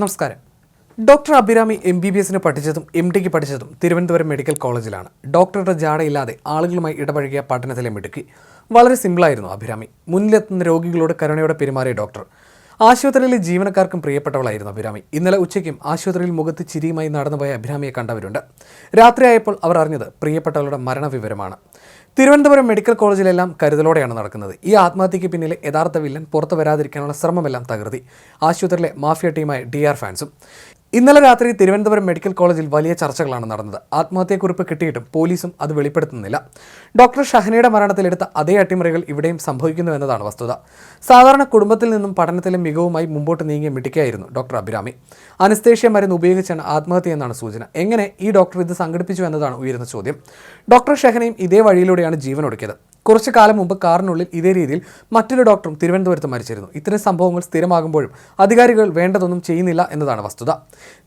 നമസ്കാരം. Doctor Abhirami M B B എസിന് പഠിച്ചതും എം ഡിക്ക് പഠിച്ചതും തിരുവനന്തപുരം മെഡിക്കൽ കോളേജിലാണ്. ഡോക്ടറുടെ ജാടയില്ലാതെ ആളുകളുമായി ഇടപഴകിയ പഠനത്തിലെ മിടുക്കി. വളരെ സിമ്പിളായിരുന്നു അഭിരാമി. മുന്നിലെത്തുന്ന രോഗികളോട് കരുണയോടെ പെരുമാറിയ ഡോക്ടർ. ആശുപത്രിയിലെ ജീവനക്കാർക്കും പ്രിയപ്പെട്ടവളായിരുന്നു അഭിരാമി. ഇന്നലെ ഉച്ചയ്ക്കും ആശുപത്രിയിൽ മുഖത്ത് ചിരിയുമായി നടന്നുപോയ അഭിരാമിയെ കണ്ടവരുണ്ട്. രാത്രിയായപ്പോൾ അവർ അറിഞ്ഞത് പ്രിയപ്പെട്ടവളുടെ മരണവിവരമാണ്. തിരുവനന്തപുരം മെഡിക്കൽ കോളേജിലെല്ലാം കരുതലോടെയാണ് നടക്കുന്നത്. ഈ ആത്മഹത്യയ്ക്ക് പിന്നിലെ യഥാർത്ഥ വില്ലൻ പുറത്തു വരാതിരിക്കാനുള്ള ശ്രമമെല്ലാം തകർത്തി. ആശുപത്രിയിലെ മാഫിയ ടീമായ ഡി ആർ ഫാൻസും ഇന്നലെ രാത്രി തിരുവനന്തപുരം മെഡിക്കൽ കോളേജിൽ വലിയ ചർച്ചകളാണ് നടന്നത്. ആത്മഹത്യക്കുറിപ്പ് കിട്ടിയിട്ടും പോലീസും അത് വെളിപ്പെടുത്തുന്നില്ല. ഡോക്ടർ ഷഹനയുടെ മരണത്തിലെടുത്ത അതേ അട്ടിമറികൾ ഇവിടെയും സംഭവിക്കുന്നു എന്നതാണ് വസ്തുത. സാധാരണ കുടുംബത്തിൽ നിന്നും പഠനത്തിലെ മികവുമായി മുമ്പോട്ട് നീങ്ങിയ മിടിക്കായിരുന്നു ഡോക്ടർ അഭിരാമി. അനസ്തേഷ്യ മരുന്ന് ഉപയോഗിച്ചാണ് ആത്മഹത്യ എന്നാണ് സൂചന. എങ്ങനെ ഈ ഡോക്ടർ ഇത് സംഘടിപ്പിച്ചു എന്നതാണ് ഉയരുന്ന ചോദ്യം. ഡോക്ടർ ഷഹനയും ഇതേ വഴിയിലൂടെയാണ് ജീവൻ ഒടുക്കിയത് കുറച്ചു കാലം മുമ്പ് കാറിനുള്ളിൽ ഇതേ രീതിയിൽ മറ്റൊരു ഡോക്ടറും തിരുവനന്തപുരത്ത് മരിച്ചിരുന്നു. ഇത്തരം സംഭവങ്ങൾ സ്ഥിരമാകുമ്പോഴും അധികാരികൾ വേണ്ടതൊന്നും ചെയ്യുന്നില്ല എന്നതാണ് വസ്തുത.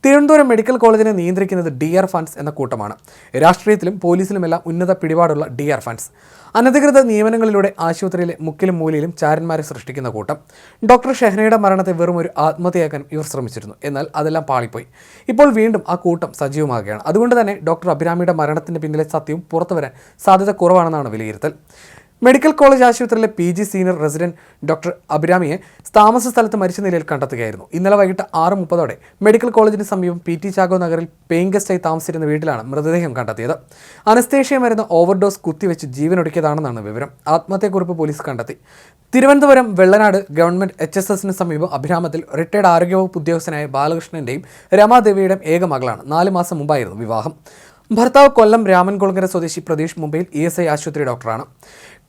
തിരുവനന്തപുരം മെഡിക്കൽ കോളേജിനെ നിയന്ത്രിക്കുന്നത് ഡി ആർ ഫണ്ട്സ് എന്ന കൂട്ടമാണ്. രാഷ്ട്രീയത്തിലും പോലീസിലുമെല്ലാം ഉന്നത പിടിപാടുള്ള ഡി ആർ ഫണ്ട്സ്. അനധികൃത നിയമനങ്ങളിലൂടെ ആശുപത്രിയിലെ മുക്കിലും മൂലയിലും ചാരന്മാരെ സൃഷ്ടിക്കുന്ന കൂട്ടം. ഡോക്ടർ ഷെഹനയുടെ മരണത്തെ വെറും ഒരു ആത്മഹത്യയാക്കാൻ ഇവർ ശ്രമിച്ചിരുന്നു. എന്നാൽ അതെല്ലാം പാളിപ്പോയി. ഇപ്പോൾ വീണ്ടും ആ കൂട്ടം സജീവമാകുകയാണ്. അതുകൊണ്ട് തന്നെ ഡോക്ടർ അഭിരാമിയുടെ മരണത്തിന് പിന്നിലെ സത്യവും പുറത്തുവരാൻ സാധ്യത കുറവാണെന്നാണ് വിലയിരുത്തൽ. മെഡിക്കൽ കോളേജ് ആശുപത്രിയിലെ P G senior resident doctor അഭിരാമിയെ താമസ സ്ഥലത്ത് മരിച്ച നിലയിൽ കണ്ടെത്തുകയായിരുന്നു. ഇന്നലെ വൈകിട്ട് ആറ് മുപ്പതോടെ മെഡിക്കൽ കോളേജിന് സമീപം പി ടി ചാഗോ നഗറിൽ പേയിങ് ഗസ്റ്റായി താമസിച്ചിരുന്ന വീട്ടിലാണ് മൃതദേഹം കണ്ടെത്തിയത്. അനസ്തേഷ്യ മരുന്ന് ഓവർഡോസ് കുത്തിവെച്ച് ജീവനൊടുക്കിയതാണെന്നാണ് വിവരം. ആത്മഹത്യക്കുറിപ്പ് പോലീസ് കണ്ടെത്തി. Thiruvananthapuram Vellanad government H S എസിന് സമീപം അഭിരാമത്തിൽ റിട്ടയർഡ് ആരോഗ്യവകുപ്പ് ഉദ്യോഗസ്ഥനായ ബാലകൃഷ്ണന്റെയും രമാദേവിയുടെയും ഏക മകളാണ്. നാല് മാസം മുമ്പായിരുന്നു വിവാഹം. ഭർത്താവ് കൊല്ലം രാമൻകുളങ്ങര സ്വദേശി പ്രതീഷ് മുംബൈയിൽ ഇ എസ് ഐ ആശുപത്രി ഡോക്ടറാണ്.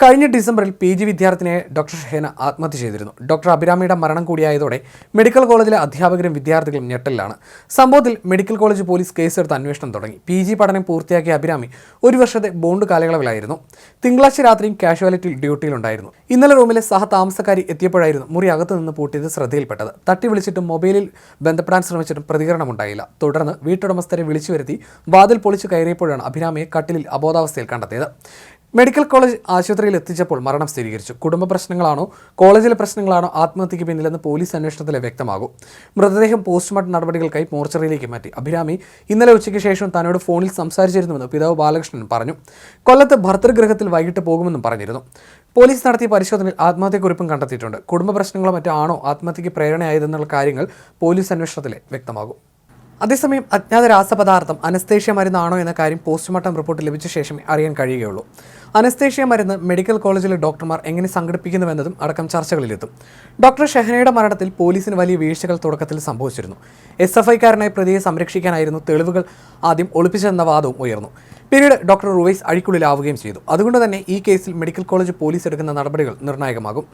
കഴിഞ്ഞ ഡിസംബറിൽ പി ജി വിദ്യാർത്ഥിനിയെ ഡോക്ടർ ഷഹേന ആത്മഹത്യ ചെയ്തിരുന്നു. ഡോക്ടർ അഭിരാമിയുടെ മരണം കൂടിയായതോടെ മെഡിക്കൽ കോളേജിലെ അധ്യാപകരും വിദ്യാർത്ഥികളും ഞെട്ടലിലാണ്. സംഭവത്തിൽ മെഡിക്കൽ കോളേജ് പോലീസ് കേസെടുത്ത് അന്വേഷണം തുടങ്ങി. പി ജി പഠനം പൂർത്തിയാക്കിയ അഭിരാമി ഒരു വർഷത്തെ ബോണ്ട് കാലയളവിലായിരുന്നു. തിങ്കളാഴ്ച രാത്രിയും കാഷ്വാലിറ്റി ഡ്യൂട്ടിയിലുണ്ടായിരുന്നു. ഇന്നലെ റൂമിലെ സഹതാമസക്കാരി എത്തിയപ്പോഴായിരുന്നു മുറി അകത്ത് നിന്ന് പൂട്ടിയത് ശ്രദ്ധയിൽപ്പെട്ടത്. തട്ടി വിളിച്ചിട്ടും മൊബൈലിൽ ബന്ധപ്പെടാൻ ശ്രമിച്ചിട്ടും പ്രതികരണം ഉണ്ടായില്ല തുടർന്ന് വീട്ടുടമസ്ഥരെ വിളിച്ചു വരുത്തി വാതിൽ പൊളിച്ചു കയറിയപ്പോഴാണ് അഭിരാമിയെ കട്ടിലിൽ അബോധാവസ്ഥയിൽ കണ്ടെത്തിയത്. മെഡിക്കൽ കോളേജ് ആശുപത്രിയിൽ എത്തിച്ചപ്പോൾ മരണം സ്ഥിരീകരിച്ചു. കുടുംബ പ്രശ്നങ്ങളാണോ കോളേജിലെ പ്രശ്നങ്ങളാണോ ആത്മഹത്യയ്ക്ക് പിന്നിലെന്ന് പോലീസ് അന്വേഷണത്തിലെ വ്യക്തമാകും. മൃതദേഹം പോസ്റ്റ്മോർട്ടം നടപടികൾക്കായി മോർച്ചറിയിലേക്ക് മാറ്റി. അഭിരാമി ഇന്നലെ ഉച്ചയ്ക്ക് ശേഷം തന്നോട് ഫോണിൽ സംസാരിച്ചിരുന്നുവെന്ന് പിതാവ് ബാലകൃഷ്ണൻ പറഞ്ഞു. കൊല്ലത്ത് ഭർത്തൃഗൃഹത്തിൽ വൈകിട്ട് പോകുമെന്നും പറഞ്ഞിരുന്നു. പോലീസ് നടത്തിയ പരിശോധനയിൽ ആത്മഹത്യക്കുറിപ്പും കണ്ടെത്തിയിട്ടുണ്ട്. കുടുംബ പ്രശ്നങ്ങളോ മറ്റോ ആണോ ആത്മഹത്യയ്ക്ക് പ്രേരണയായതെന്നുള്ള കാര്യങ്ങൾ പോലീസ് അന്വേഷണത്തിലെ വ്യക്തമാകും. അതേസമയം അജ്ഞാത രാസപദാർത്ഥം അനസ്തേഷ്യ മരുന്നാണോ എന്ന കാര്യം പോസ്റ്റ്മോർട്ടം റിപ്പോർട്ട് ലഭിച്ച ശേഷമേ അറിയാൻ കഴിയുകയുള്ളൂ. അനസ്തേഷ്യ മരുന്ന് മെഡിക്കൽ കോളേജിലെ ഡോക്ടർമാർ എങ്ങനെ സംഘടിപ്പിക്കുന്നുവെന്നതും അടക്കം ചർച്ചകളിലെത്തും. ഡോക്ടർ ഷെഹനയുടെ മരണത്തിൽ പോലീസിന് വലിയ വീഴ്ചകൾ തുടക്കത്തിൽ സംഭവിച്ചിരുന്നു. എസ് എഫ് ഐക്കാരനായി പ്രതിയെ സംരക്ഷിക്കാനായിരുന്നു തെളിവുകൾ ആദ്യം ഒളിപ്പിച്ചെന്ന വാദവും ഉയർന്നു. പിന്നീട് ഡോക്ടർ റുവൈസ് അഴിക്കുള്ളിലാവുകയും ചെയ്തു. അതുകൊണ്ട് തന്നെ ഈ കേസിൽ മെഡിക്കൽ കോളേജ് പോലീസ് എടുക്കുന്ന നടപടികൾ നിർണായകമാകും.